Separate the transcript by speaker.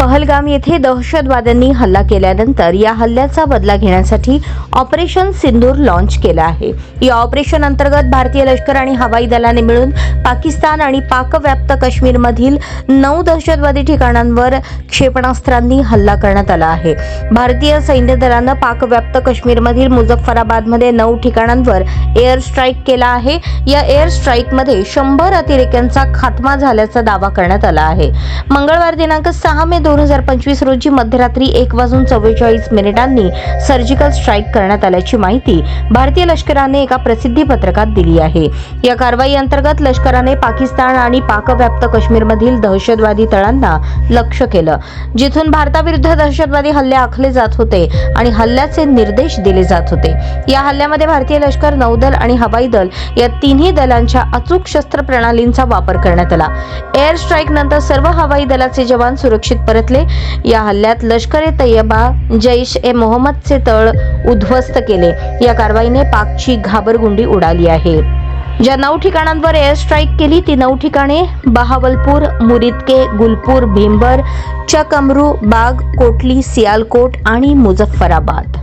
Speaker 1: पहलगाम येथे दहशतवाद्यांनी हल्ला केल्यानंतर या हल्ल्याचा बदला घेण्यासाठी ऑपरेशन सिंदूर लॉन्च केलं आहे. या ऑपरेशन अंतर्गत भारतीय लष्कर आणि हवाई दलाने मिळून पाकिस्तान आणि पाकव्याप्त काश्मीरमधील नऊ दहशतवादी ठिकाणांवर क्षेपणास्त्रांनी हल्ला करण्यात आला आहे. भारतीय सैन्य दलानं पाकव्याप्त काश्मीरमधील मुझफ्फराबादमध्ये नऊ ठिकाणांवर एअर स्ट्राईक केला आहे. या एअर स्ट्राईकमध्ये शंभर अतिरेक्यांचा खात्मा झाल्याचा दावा करण्यात आला आहे. मंगळवार दिनांक सहा मे दोन हजार पंचवीस रोजी मध्यरात्री एक वाजून चव्वेचाळीस मिनिटांनी सर्जिकल स्ट्राईक करण्यात आल्याची माहिती भारतीय लष्कराने एका प्रसिद्धी पत्रकात दिली आहे. या कारवाई अंतर्गत लष्कराने पाकिस्तान आणि पाकव्याप्त काश्मीरमधील दहशतवादी तळांना लक्ष केलं जिथून भारताविरुद्ध दहशतवादी हल्ले आखले जात होते आणि हल्ल्याचे निर्देश दिले जात होते. या हल्ल्यामध्ये भारतीय लष्कर नौदल आणि हवाई दल या तिन्ही दलांच्या अचूक शस्त्र प्रणालींचा वापर करण्यात आला. एअर स्ट्राईक नंतर सर्व हवाई दलाचे जवान सुरक्षितपणे परतले. या हल्ल्यात लष्कर ए तय्यबा जैश ए मोहम्मदचे तळ उद्ध्वस्त केले. या कारवाईने पाकची घाबरगुंडी उडाली आहे. ज्या नऊ ठिकाणांवर एअर स्ट्राईक केली ती नऊ ठिकाणे बहावलपूर मुरिदके गुलपूर भीमबर चकमरू बाग कोटली सियालकोट आणि मुझफ्फराबाद.